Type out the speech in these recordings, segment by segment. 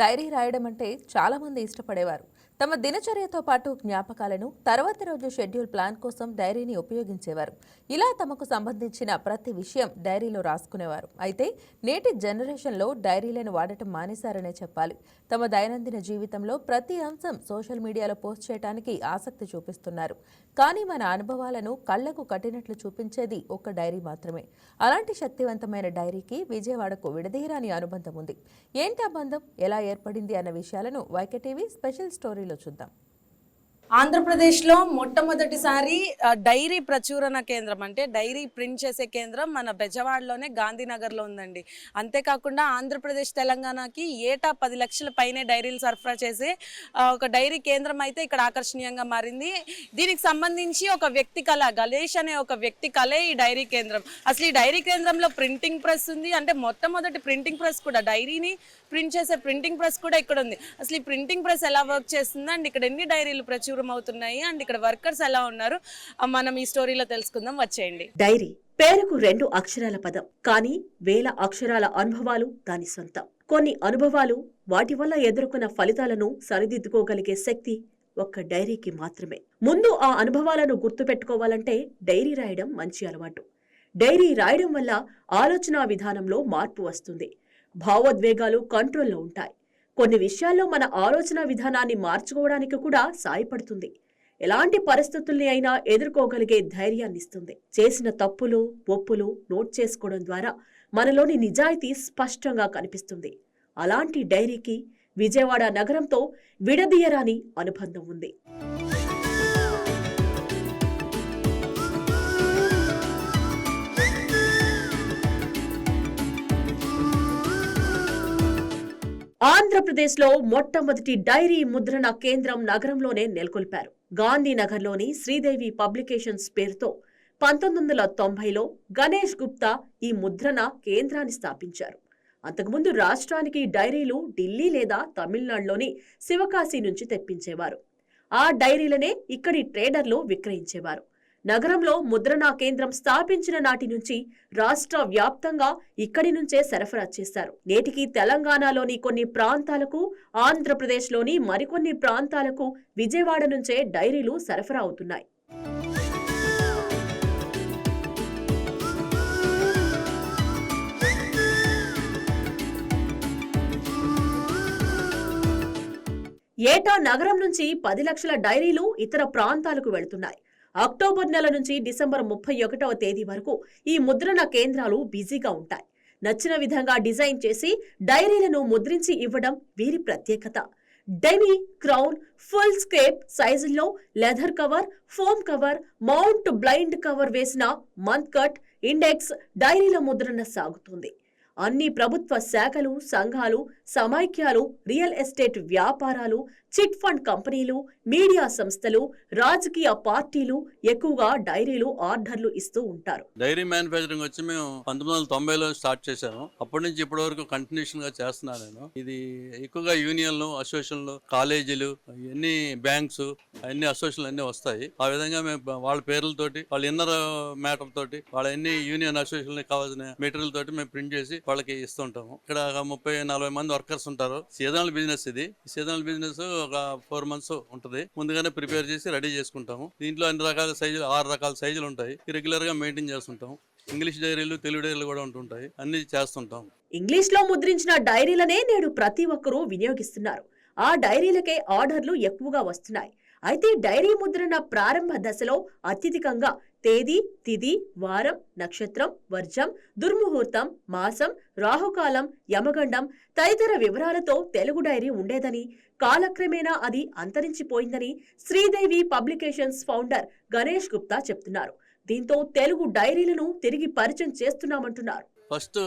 Dairy రాయడం అంటే చాలా మంది ఇష్టపడేవారు. తమ దినచర్యతో పాటు జ్ఞాపకాలను తర్వాతి రోజు షెడ్యూల్ ప్లాన్ కోసం డైరీని ఉపయోగించేవారు. ఇలా తమకు సంబంధించిన ప్రతి విషయం డైరీలో రాసుకునేవారు. అయితే నేటి జనరేషన్లో డైరీలను వాడటం మానేశారనే చెప్పాలి. తమ దైనందిన జీవితంలో ప్రతి అంశం సోషల్ మీడియాలో పోస్ట్ చేయడానికి ఆసక్తి చూపిస్తున్నారు. కానీ మన అనుభవాలను కళ్ళకు కట్టినట్లు చూపించేది ఒక్క డైరీ మాత్రమే. అలాంటి శక్తివంతమైన డైరీకి విజయవాడకు విడదీయరాని అనుబంధం ఉంది. ఏంటి ఆ బంధం? ఎలా ఏర్పడింది? అన్న విషయాలను వైకేటీవీ స్పెషల్ స్టోరీలో చూద్దాం. ఆంధ్రప్రదేశ్లో మొట్టమొదటిసారి డైరీ ప్రచురణ కేంద్రం అంటే డైరీ ప్రింట్ చేసే కేంద్రం మన బెజవాడలోనే గాంధీనగర్లో ఉందండి. అంతేకాకుండా ఆంధ్రప్రదేశ్ తెలంగాణకి ఏటా పది లక్షల పైనే డైరీలు సరఫరా చేసే ఒక డైరీ కేంద్రం అయితే ఇక్కడ ఆకర్షణీయంగా మారింది. దీనికి సంబంధించి ఒక వ్యక్తి కళ గణేష్ అనే ఒక వ్యక్తి కళే ఈ డైరీ కేంద్రం. అసలు ఈ డైరీ కేంద్రంలో ప్రింటింగ్ ప్రెస్ ఉంది అంటే మొట్టమొదటి ప్రింటింగ్ ప్రెస్ కూడా డైరీని ప్రింట్ చేసే ప్రింటింగ్ ప్రెస్ కూడా ఇక్కడ ఉంది. అసలు ఈ ప్రింటింగ్ ప్రెస్ ఎలా వర్క్ చేస్తుంది అండ్ ఇక్కడ ఎన్ని డైరీలు ప్రచురం అవుతున్నాయి అండ్ ఇక్కడ వర్కర్స్ ఎలా ఉన్నారు? మనం ఈ స్టోరీలో తెలుసుకుందాం. వచ్చేయండి. డైరీ పేరుకు రెండు అక్షరాల పదం కానీ వేల అక్షరాల అనుభవాలు దాని సొంతం. కొన్ని అనుభవాలు వాటి వల్ల ఎదుర్కొన్న ఫలితాలను సరిదిద్దుకోగలిగే శక్తి ఒక్క డైరీకి మాత్రమే. ముందు ఆ అనుభవాలను గుర్తుపెట్టుకోవాలంటే డైరీ రాయడం మంచి అలవాటు. డైరీ రాయడం వల్ల ఆలోచనా విధానంలో మార్పు వస్తుంది. భావోద్వేగాలు కంట్రోల్లో ఉంటాయి. కొన్ని విషయాల్లో మన ఆలోచన విధానాన్ని మార్చుకోవడానికి కూడా సాయపడుతుంది. ఎలాంటి పరిస్థితుల్ని అయినా ఎదుర్కోగలిగే ధైర్యాన్ని ఇస్తుంది. చేసిన తప్పులు ఒప్పులు నోట్ చేసుకోవడం ద్వారా మనలోని నిజాయితీ స్పష్టంగా కనిపిస్తుంది. అలాంటి డైరీకి విజయవాడ నగరంతో విడదీయరాని అనుబంధం ఉంది. ఆంధ్రప్రదేశ్లో మొట్టమొదటి డైరీ ముద్రణ కేంద్రం నగరంలోనే నెలకొల్పారు. గాంధీనగర్లోని శ్రీదేవి పబ్లికేషన్స్ పేరుతో పంతొమ్మిది వందల తొంభైలో గణేష్ గుప్తా ఈ ముద్రణ కేంద్రాన్ని స్థాపించారు. అంతకుముందు రాష్ట్రానికి డైరీలు ఢిల్లీ లేదా తమిళనాడులోని శివకాశి నుంచి తెప్పించేవారు. ఆ డైరీలనే ఇక్కడి ట్రేడర్లు విక్రయించేవారు. నగరంలో ముద్రణా కేంద్రం స్థాపించిన నాటి నుంచి రాష్ట్ర వ్యాప్తంగా ఇక్కడి నుంచే సరఫరా చేశారు. నేటికి తెలంగాణలోని కొన్ని ప్రాంతాలకు ఆంధ్రప్రదేశ్లోని మరికొన్ని ప్రాంతాలకు విజయవాడ నుంచే డైరీలు సరఫరా అవుతున్నాయి. ఏటా నగరం నుంచి పది లక్షల డైరీలు ఇతర ప్రాంతాలకు వెళుతున్నాయి. అక్టోబర్ నెల నుంచి డిసెంబర్ ముప్పై ఒకటవ తేదీ వరకు ఈ ముద్రణ కేంద్రాలు బిజీగా ఉంటాయి. నచ్చిన విధంగా డిజైన్ చేసి డైరీలను ముద్రించి ఇవ్వడం వీరి ప్రత్యేకత. డెమీ క్రౌన్ ఫుల్ స్కేప్ సైజుల్లో leather cover foam cover mount blind cover వేసిన మంత్ కట్ ఇండెక్స్ డైరీల ముద్రణ సాగుతుంది. అన్ని ప్రభుత్వ శాఖలు సంఘాలు సమైక్యాలు రియల్ ఎస్టేట్ వ్యాపారాలు చిట్ ఫండ్ కంపెనీలు మీడియా సంస్థలు రాజకీయ పార్టీలు ఎక్కువగా డైరీలు ఆర్డర్లు ఇస్తూ ఉంటారు. డైరీ మ్యానుఫ్యాక్చరింగ్ వచ్చి మేము పంతొమ్మిది వందల తొంభైలో స్టార్ట్ చేశాము. అప్పటి నుంచి ఇప్పటి వరకు కంటిన్యూషన్గా చేస్తున్నాను నేను. ఇది ఎక్కువగా యూనియన్లు అసోసియేషన్లు కాలేజీలు ఇవన్నీ బ్యాంక్స్ అన్ని అసోసియేషన్లు అన్నీ వస్తాయి. ఆ విధంగా మేము వాళ్ళ పేర్లతోటి వాళ్ళ ఇన్నర్ మ్యాటర్ తోటి వాళ్ళ అన్ని యూనియన్ అసోసియేషన్ కావాల్సిన మెటీరియల్ తోటి మేము ప్రింట్ చేసి వాళ్ళకి ఇస్తుంటాము. ఇక్కడ ఒక ముప్పై నలభై మంది వర్కర్స్ ఉంటారు. సీజనల్ బిజినెస్ ఇది. సీజనల్ బిజినెస్ ఒక ఫోర్ మంత్స్ ఉంటుంది. ముందుగానే ప్రిపేర్ చేసి రెడీ చేసుకుంటాము. దీంట్లో అన్ని రకాల సైజులు ఆరు రకాల సైజులు ఉంటాయి. రెగ్యులర్గా మెయింటైన్ చేస్తుంటాం ఇంగ్లీష్ డైరీలు తెలుగు డైరీలు కూడా ఉంటుంటాయి. అన్ని చేస్తుంటాం ఇంగ్లీష్లో ముద్రించిన డైరీలనే నేడు ప్రతి ఒక్కరూ వినియోగిస్తున్నారు. ఆ డైరీలకే ఆర్డర్లు ఎక్కువగా వస్తున్నాయి. అయితే డైరీ ముద్రణ ప్రారంభ దశలో అత్యధికంగా తేదీ తిది వారం నక్షత్రం వర్జం దుర్ముహూర్తం మాసం రాహుకాలం యమగండం తదితర వివరాలతో తెలుగు డైరీ ఉండేదని కాలక్రమేణా అది అంతరించిపోయిందని శ్రీదేవి పబ్లికేషన్స్ ఫౌండర్ గణేష్ గుప్తా చెప్తున్నారు. దీంతో తెలుగు డైరీలను తిరిగి పరిచయం చేస్తున్నామంటున్నారు. ఫస్ట్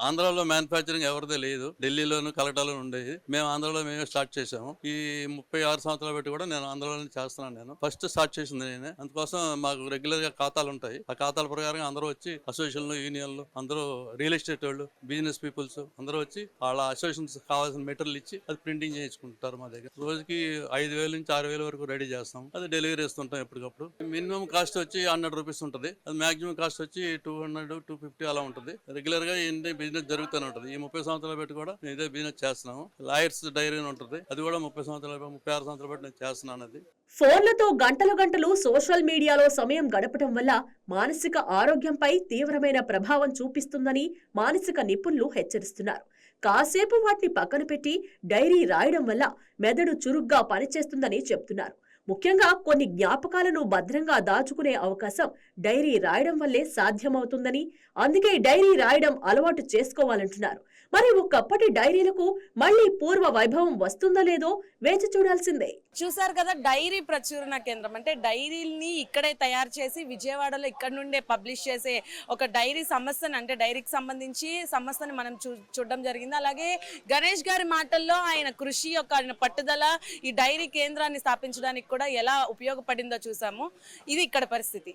ఆంధ్రాలో మ్యానుఫ్యాక్చరింగ్ ఎవరిదే లేదు. ఢిల్లీలోను కలకటాలోను ఉండేది. మేము ఆంధ్రాలో మేమే స్టార్ట్ చేసాము ఈ ముప్పై ఆరు సంవత్సరాలు పెట్టి కూడా నేను ఆంధ్రాలోనే చేస్తున్నాను నేను. ఫస్ట్ స్టార్ట్ చేసింది నేనే. అందుకోసం మాకు రెగ్యులర్గా ఖాతాలు ఉంటాయి. ఆ ఖాతాల ప్రకారం అందరూ వచ్చి అసోసియేషన్లు యూనియన్లు అందరూ రియల్ ఎస్టేట్ వాళ్ళు బిజినెస్ పీపుల్స్ అందరూ వచ్చి వాళ్ళ అసోసియేషన్స్ కావాల్సిన మెటీరియల్ ఇచ్చి అది ప్రింటింగ్ చేయించుకుంటారు మా దగ్గర. రోజుకి ఐదు వేల నుంచి ఆరు వేల వరకు రెడీ చేస్తాం. అది డెలివరీ ఇస్తుంటాం ఎప్పటికప్పుడు. మినిమం కాస్ట్ వచ్చి హండ్రెడ్ రూపీస్ ఉంటుంది. అది మాక్సిమం కాస్ట్ వచ్చి టూ హండ్రెడ్ టూ ఫిఫ్టీ అలా ఉంటుంది. రెగ్యులర్గా ఏంటి బిజినెస్ జరుగుతూనే ఉంటుంది. ఈ ముప్పై సంవత్సరాలు పెట్టి కూడా నేను ఇదే బిజినెస్ చేస్తున్నాము. లాయర్స్ డైరీ ఉంటుంది. అది కూడా ముప్పై సంవత్సరాలు ముప్పై ఆరు సంవత్సరాలు బట్టి నేను చేస్తున్నాను అది ఫోన్లతో గంటలు గంటలు సోషల్ మీడియాలో సమయం గడపటం వల్ల మానసిక ఆరోగ్యంపై తీవ్రమైన ప్రభావం చూపిస్తుందని మానసిక నిపుణులు హెచ్చరిస్తున్నారు. కాసేపు వాటిని పక్కన పెట్టి డైరీ రాయడం వల్ల మెదడు చురుగ్గా పనిచేస్తుందని చెప్తున్నారు. ముఖ్యంగా కొన్ని జ్ఞాపకాలను భద్రంగా దాచుకునే అవకాశం డైరీ రాయడం వల్లే సాధ్యమవుతుందని అందుకే డైరీ రాయడం అలవాటు చేసుకోవాలంటున్నారు. మరి ఒకప్పటి డైరీలకు మళ్ళీ పూర్వ వైభవం వస్తుందో లేదో వేచి చూడాల్సిందే. చూసారు కదా డైరీ ప్రచురణ కేంద్రం. అంటే డైరీని ఇక్కడే తయారు చేసి విజయవాడలో ఇక్కడ నుండే పబ్లిష్ చేసే ఒక డైరీ సంస్థను అంటే డైరీకి సంబంధించి సంస్థని మనం చూ చూడడం జరిగింది. అలాగే గణేష్ గారి మాటల్లో ఆయన కృషి యొక్క ఆయన పట్టుదల ఈ డైరీ కేంద్రాన్ని స్థాపించడానికి కూడా ఎలా ఉపయోగపడిందో చూసాము. ఇది ఇక్కడ పరిస్థితి.